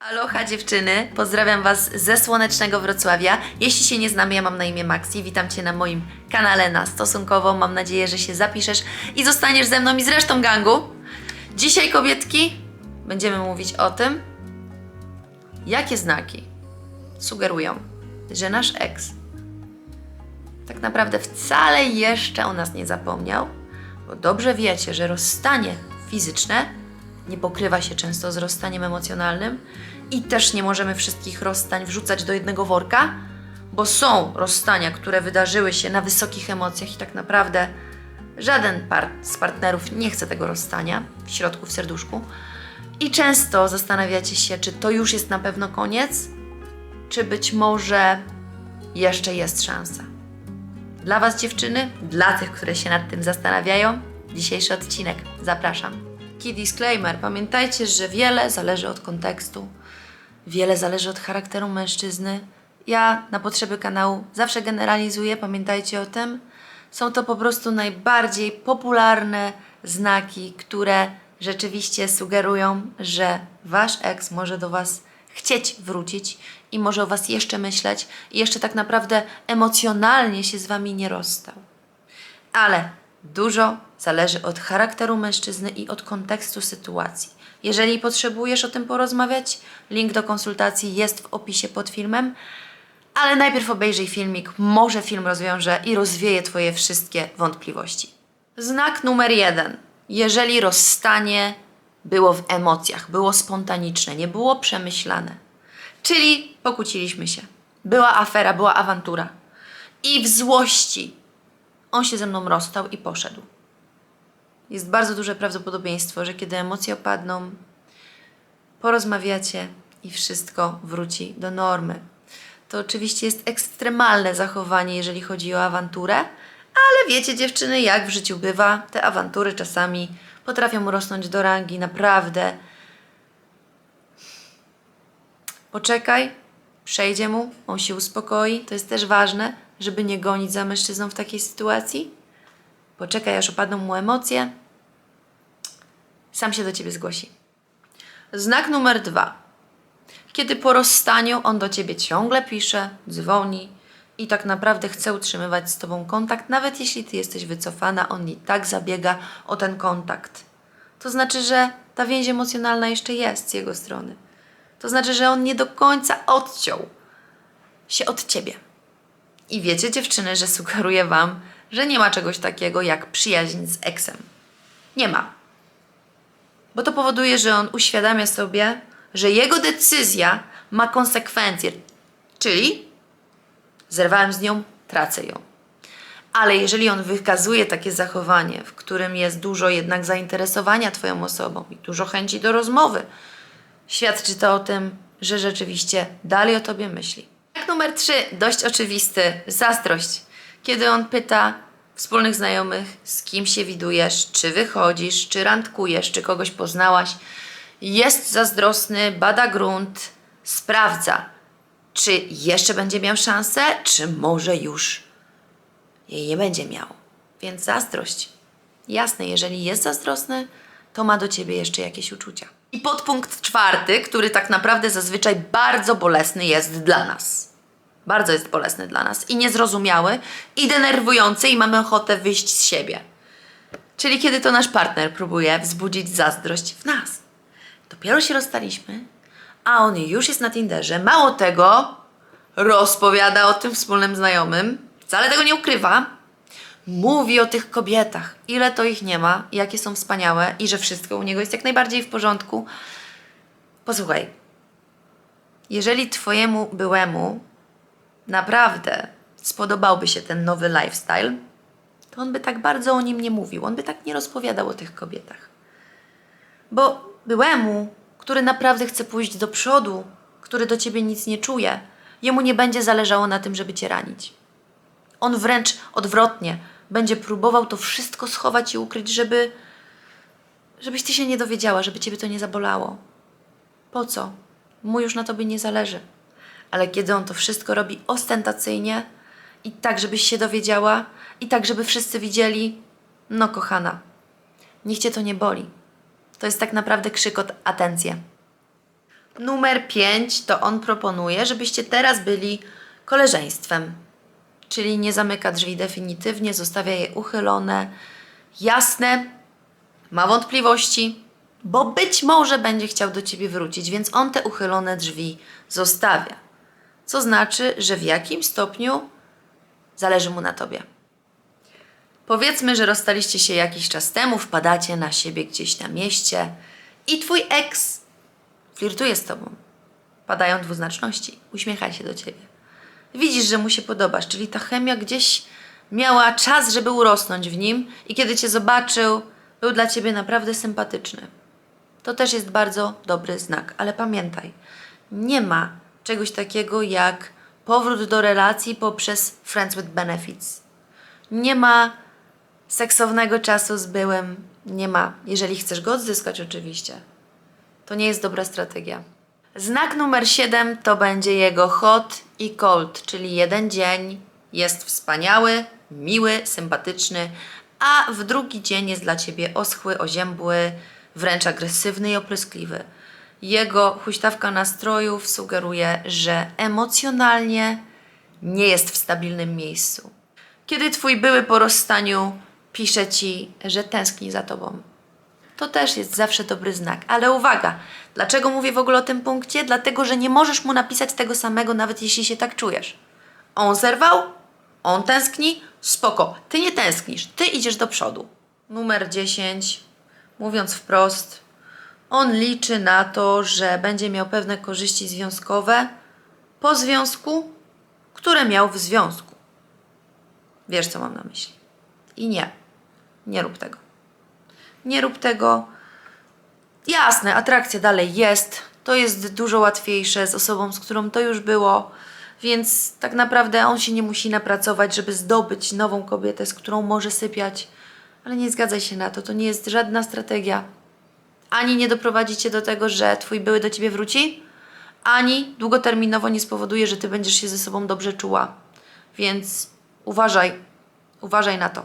Aloha dziewczyny, pozdrawiam Was ze słonecznego Wrocławia. Jeśli się nie znamy, ja mam na imię Maxi, witam Cię na moim kanale na Stosunkowo. Mam nadzieję, że się zapiszesz i zostaniesz ze mną i z resztą gangu. Dzisiaj, kobietki, będziemy mówić o tym, jakie znaki sugerują, że nasz ex tak naprawdę wcale jeszcze o nas nie zapomniał, bo dobrze wiecie, że rozstanie fizyczne nie pokrywa się często z rozstaniem emocjonalnym i też nie możemy wszystkich rozstań wrzucać do jednego worka, bo są rozstania, które wydarzyły się na wysokich emocjach i tak naprawdę żaden z partnerów nie chce tego rozstania w środku, w serduszku. I często zastanawiacie się, czy to już jest na pewno koniec, czy być może jeszcze jest szansa. Dla Was, dziewczyny, dla tych, które się nad tym zastanawiają, dzisiejszy odcinek. Zapraszam. Key disclaimer: pamiętajcie, że wiele zależy od kontekstu, wiele zależy od charakteru mężczyzny. Ja na potrzeby kanału zawsze generalizuję, pamiętajcie o tym. Są to po prostu najbardziej popularne znaki, które rzeczywiście sugerują, że wasz ex może do was chcieć wrócić i może o was jeszcze myśleć i jeszcze tak naprawdę emocjonalnie się z wami nie rozstał. Ale dużo zależy od charakteru mężczyzny i od kontekstu sytuacji. Jeżeli potrzebujesz o tym porozmawiać, link do konsultacji jest w opisie pod filmem. Ale najpierw obejrzyj filmik, może film rozwiąże i rozwieje Twoje wszystkie wątpliwości. Znak numer jeden. Jeżeli rozstanie było w emocjach, było spontaniczne, nie było przemyślane, czyli pokłóciliśmy się, była afera, była awantura i w złości on się ze mną rozstał i poszedł. Jest bardzo duże prawdopodobieństwo, że kiedy emocje opadną, porozmawiacie i wszystko wróci do normy. To oczywiście jest ekstremalne zachowanie, jeżeli chodzi o awanturę, ale wiecie, dziewczyny, jak w życiu bywa, te awantury czasami potrafią rosnąć do rangi naprawdę. Poczekaj, przejdzie mu, on się uspokoi. To jest też ważne, żeby nie gonić za mężczyzną w takiej sytuacji. Poczekaj, aż opadną mu emocje. Sam się do ciebie zgłosi. Znak numer dwa. Kiedy po rozstaniu on do ciebie ciągle pisze, dzwoni i tak naprawdę chce utrzymywać z tobą kontakt, nawet jeśli ty jesteś wycofana, on i tak zabiega o ten kontakt. To znaczy, że ta więź emocjonalna jeszcze jest z jego strony. To znaczy, że on nie do końca odciął się od ciebie. I wiecie, dziewczyny, że sugeruję wam, że nie ma czegoś takiego jak przyjaźń z eksem. Nie ma. Bo to powoduje, że on uświadamia sobie, że jego decyzja ma konsekwencje. Czyli zerwałem z nią, tracę ją. Ale jeżeli on wykazuje takie zachowanie, w którym jest dużo jednak zainteresowania Twoją osobą i dużo chęci do rozmowy, świadczy to o tym, że rzeczywiście dalej o Tobie myśli. Numer trzy, dość oczywisty, zazdrość. Kiedy on pyta wspólnych znajomych, z kim się widujesz, czy wychodzisz, czy randkujesz, czy kogoś poznałaś, jest zazdrosny, bada grunt, sprawdza, czy jeszcze będzie miał szansę, czy może już jej nie będzie miał. Więc zazdrość. Jasne, jeżeli jest zazdrosny, to ma do ciebie jeszcze jakieś uczucia. I podpunkt czwarty, który tak naprawdę zazwyczaj bardzo bolesny jest dla nas. Bardzo jest bolesny dla nas i niezrozumiały, i denerwujący, i mamy ochotę wyjść z siebie. Czyli kiedy to nasz partner próbuje wzbudzić zazdrość w nas. Dopiero się rozstaliśmy, a on już jest na Tinderze. Mało tego, rozpowiada o tym wspólnym znajomym, wcale tego nie ukrywa. Mówi o tych kobietach, ile to ich nie ma, jakie są wspaniałe i że wszystko u niego jest jak najbardziej w porządku. Posłuchaj, jeżeli Twojemu byłemu naprawdę spodobałby się ten nowy lifestyle, to on by tak bardzo o nim nie mówił, on by tak nie rozpowiadał o tych kobietach. Bo byłemu, który naprawdę chce pójść do przodu, który do ciebie nic nie czuje, jemu nie będzie zależało na tym, żeby cię ranić. On wręcz odwrotnie będzie próbował to wszystko schować i ukryć, żeby, żebyś ty się nie dowiedziała, żeby ciebie to nie zabolało. Po co? Mu już na tobie nie zależy. Ale kiedy on to wszystko robi ostentacyjnie i tak, żebyś się dowiedziała, i tak, żeby wszyscy widzieli, no kochana, niech cię to nie boli. To jest tak naprawdę krzyk o atencję. Numer 5 to on proponuje, żebyście teraz byli koleżeństwem. Czyli nie zamyka drzwi definitywnie, zostawia je uchylone, jasne, ma wątpliwości, bo być może będzie chciał do ciebie wrócić, więc on te uchylone drzwi zostawia. Co znaczy, że w jakimś stopniu zależy mu na tobie. Powiedzmy, że rozstaliście się jakiś czas temu, wpadacie na siebie gdzieś na mieście i twój ex flirtuje z tobą. Padają dwuznaczności, uśmiecha się do ciebie. Widzisz, że mu się podobasz, czyli ta chemia gdzieś miała czas, żeby urosnąć w nim i kiedy cię zobaczył, był dla ciebie naprawdę sympatyczny. To też jest bardzo dobry znak, ale pamiętaj, nie ma czegoś takiego jak powrót do relacji poprzez friends with benefits. Nie ma seksownego czasu z byłym, nie ma, jeżeli chcesz go odzyskać oczywiście. To nie jest dobra strategia. Znak numer 7 to będzie jego hot i cold, czyli jeden dzień jest wspaniały, miły, sympatyczny, a w drugi dzień jest dla ciebie oschły, oziębły, wręcz agresywny i opryskliwy. Jego huśtawka nastrojów sugeruje, że emocjonalnie nie jest w stabilnym miejscu. Kiedy twój były po rozstaniu pisze ci, że tęskni za tobą, to też jest zawsze dobry znak. Ale uwaga, dlaczego mówię w ogóle o tym punkcie? Dlatego, że nie możesz mu napisać tego samego, nawet jeśli się tak czujesz. On zerwał, on tęskni, spoko. Ty nie tęsknisz, ty idziesz do przodu. Numer 10, mówiąc wprost, on liczy na to, że będzie miał pewne korzyści związkowe po związku, które miał w związku. Wiesz, co mam na myśli. I nie, nie rób tego. Nie rób tego. Jasne, atrakcja dalej jest. To jest dużo łatwiejsze z osobą, z którą to już było, więc tak naprawdę on się nie musi napracować, żeby zdobyć nową kobietę, z którą może sypiać. Ale nie zgadzaj się na to, to nie jest żadna strategia. Ani nie doprowadzi cię do tego, że twój były do ciebie wróci, ani długoterminowo nie spowoduje, że ty będziesz się ze sobą dobrze czuła. Więc uważaj, uważaj na to.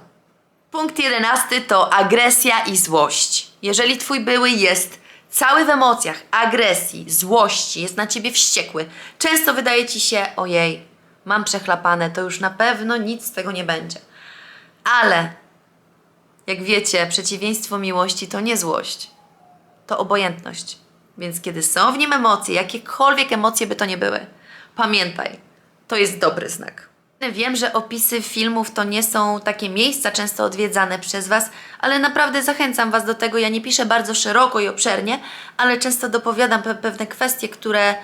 Punkt jedenasty to agresja i złość. Jeżeli twój były jest cały w emocjach, agresji, złości, jest na ciebie wściekły, często wydaje ci się, ojej, mam przechlapane, to już na pewno nic z tego nie będzie. Ale, jak wiecie, przeciwieństwo miłości to nie złość, to obojętność. Więc kiedy są w nim emocje, jakiekolwiek emocje by to nie były, pamiętaj, to jest dobry znak. Wiem, że opisy filmów to nie są takie miejsca często odwiedzane przez Was, ale naprawdę zachęcam Was do tego. Ja nie piszę bardzo szeroko i obszernie, ale często dopowiadam pe pewne kwestie, które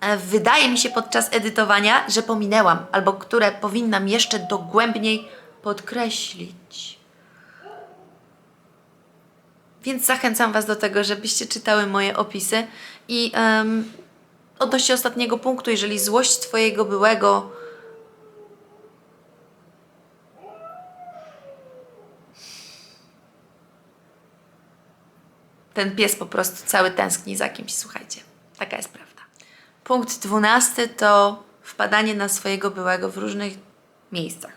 e, wydaje mi się podczas edytowania, że pominęłam, albo które powinnam jeszcze dogłębniej podkreślić. Więc zachęcam Was do tego, żebyście czytały moje opisy. I um, odnośnie ostatniego punktu, jeżeli złość Twojego byłego ten pies po prostu cały tęskni za kimś, słuchajcie. Taka jest prawda. Punkt dwunasty to wpadanie na swojego byłego w różnych miejscach.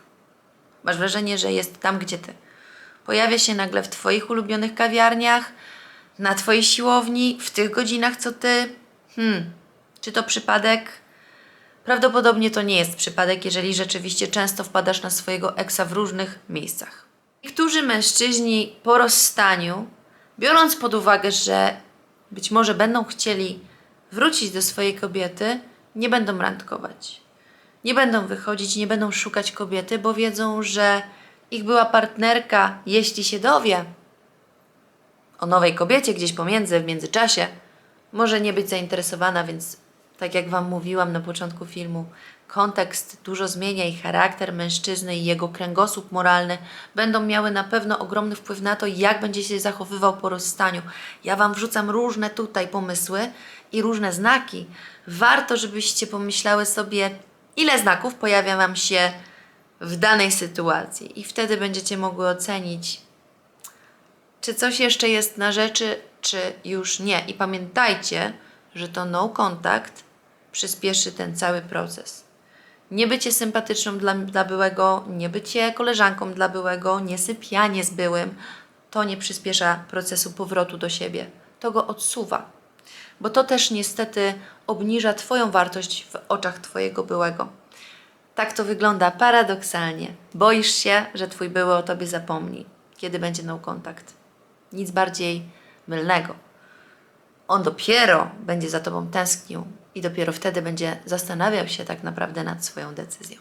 Masz wrażenie, że jest tam, gdzie ty. Pojawia się nagle w twoich ulubionych kawiarniach, na twojej siłowni, w tych godzinach, co ty. Hmm, czy to przypadek? Prawdopodobnie to nie jest przypadek, jeżeli rzeczywiście często wpadasz na swojego eksa w różnych miejscach. Niektórzy mężczyźni po rozstaniu biorąc pod uwagę, że być może będą chcieli wrócić do swojej kobiety, nie będą randkować. Nie będą wychodzić, nie będą szukać kobiety, bo wiedzą, że ich była partnerka, jeśli się dowie o nowej kobiecie gdzieś pomiędzy, w międzyczasie, może nie być zainteresowana, więc tak jak Wam mówiłam na początku filmu, kontekst dużo zmienia i charakter mężczyzny i jego kręgosłup moralny będą miały na pewno ogromny wpływ na to, jak będzie się zachowywał po rozstaniu. Ja Wam wrzucam różne tutaj pomysły i różne znaki. Warto, żebyście pomyślały sobie, ile znaków pojawia Wam się w danej sytuacji i wtedy będziecie mogły ocenić, czy coś jeszcze jest na rzeczy, czy już nie. I pamiętajcie, że to no contact przyspieszy ten cały proces. Nie bycie sympatyczną dla, dla byłego, nie bycie koleżanką dla byłego, nie sypianie z byłym, to nie przyspiesza procesu powrotu do siebie. To go odsuwa. Bo to też niestety obniża Twoją wartość w oczach Twojego byłego. Tak to wygląda paradoksalnie. Boisz się, że Twój były o Tobie zapomni, kiedy będzie no kontakt. Nic bardziej mylnego. On dopiero będzie za Tobą tęsknił i dopiero wtedy będzie zastanawiał się tak naprawdę nad swoją decyzją.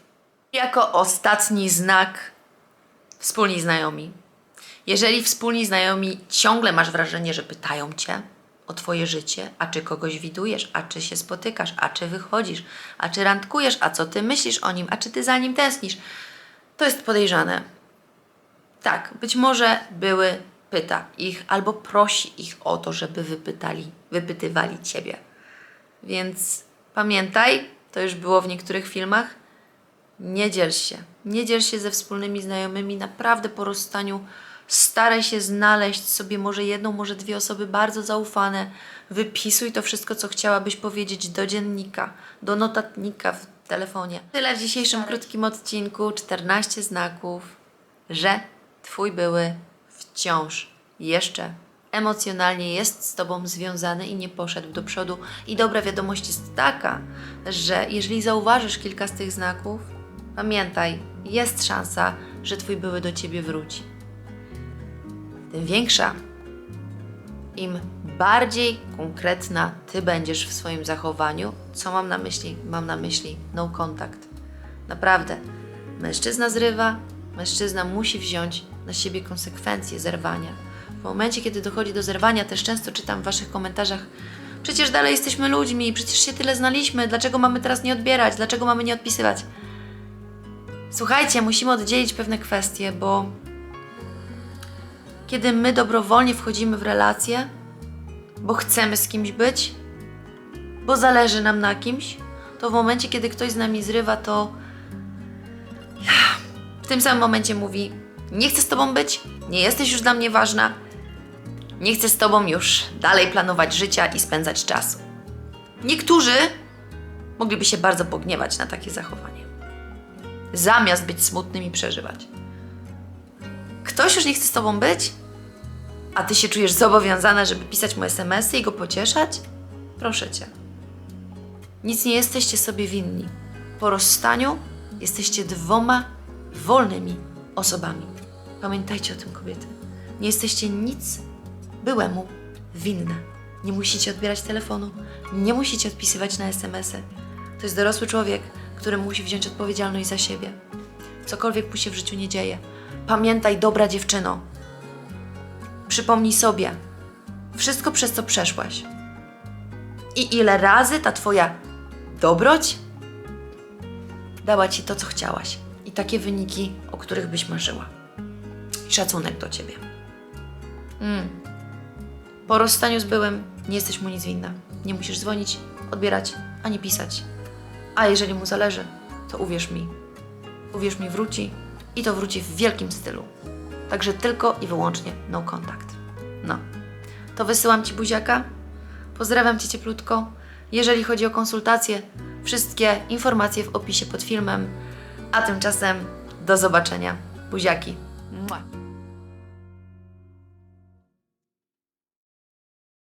Jako ostatni znak wspólni znajomi. Jeżeli wspólni znajomi ciągle masz wrażenie, że pytają cię o twoje życie, a czy kogoś widujesz, a czy się spotykasz, a czy wychodzisz, a czy randkujesz, a co ty myślisz o nim, a czy ty za nim tęsknisz, to jest podejrzane. Tak, być może były pyta ich albo prosi ich o to, żeby wypytali, wypytywali ciebie. Więc pamiętaj, to już było w niektórych filmach, nie dziel się. Nie dziel się ze wspólnymi znajomymi. Naprawdę po rozstaniu staraj się znaleźć sobie może jedną, może dwie osoby bardzo zaufane. Wypisuj to wszystko, co chciałabyś powiedzieć do dziennika, do notatnika w telefonie. Tyle w dzisiejszym krótkim odcinku. 14 znaków, że Twój były wciąż jeszcze emocjonalnie jest z Tobą związany i nie poszedł do przodu. I dobra wiadomość jest taka, że jeżeli zauważysz kilka z tych znaków, pamiętaj, jest szansa, że Twój były do Ciebie wróci. Tym większa, im bardziej konkretna Ty będziesz w swoim zachowaniu, co mam na myśli? Mam na myśli no contact. Naprawdę, mężczyzna zrywa, mężczyzna musi wziąć na siebie konsekwencje zerwania. W momencie, kiedy dochodzi do zerwania, też często czytam w Waszych komentarzach, przecież dalej jesteśmy ludźmi, przecież się tyle znaliśmy, dlaczego mamy teraz nie odbierać, dlaczego mamy nie odpisywać? Słuchajcie, musimy oddzielić pewne kwestie, bo kiedy my dobrowolnie wchodzimy w relacje, bo chcemy z kimś być, bo zależy nam na kimś, to w momencie, kiedy ktoś z nami zrywa, to w tym samym momencie mówi: Nie chcę z tobą być, nie jesteś już dla mnie ważna, nie chcę z tobą już dalej planować życia i spędzać czasu. Niektórzy mogliby się bardzo pogniewać na takie zachowanie, zamiast być smutnym i przeżywać. Ktoś już nie chce z tobą być, a ty się czujesz zobowiązana, żeby pisać mu SMS-y i go pocieszać? Proszę cię. Nic nie jesteście sobie winni. Po rozstaniu jesteście dwoma wolnymi osobami. Pamiętajcie o tym, kobiety. Nie jesteście nic byłemu winne. Nie musicie odbierać telefonu, nie musicie odpisywać na SMS-y. To jest dorosły człowiek, który musi wziąć odpowiedzialność za siebie. Cokolwiek mu się w życiu nie dzieje. Pamiętaj, dobra dziewczyno. Przypomnij sobie wszystko, przez co przeszłaś. I ile razy ta twoja dobroć dała ci to, co chciałaś. I takie wyniki, o których byś marzyła. I szacunek do ciebie. Mm. Po rozstaniu z byłym nie jesteś mu nic winna. Nie musisz dzwonić, odbierać ani pisać. A jeżeli mu zależy, to uwierz mi, uwierz mi, wróci i to wróci w wielkim stylu. Także tylko i wyłącznie no kontakt. No. To wysyłam Ci buziaka. Pozdrawiam Cię cieplutko. Jeżeli chodzi o konsultacje, wszystkie informacje w opisie pod filmem. A tymczasem do zobaczenia. Buziaki. Mua.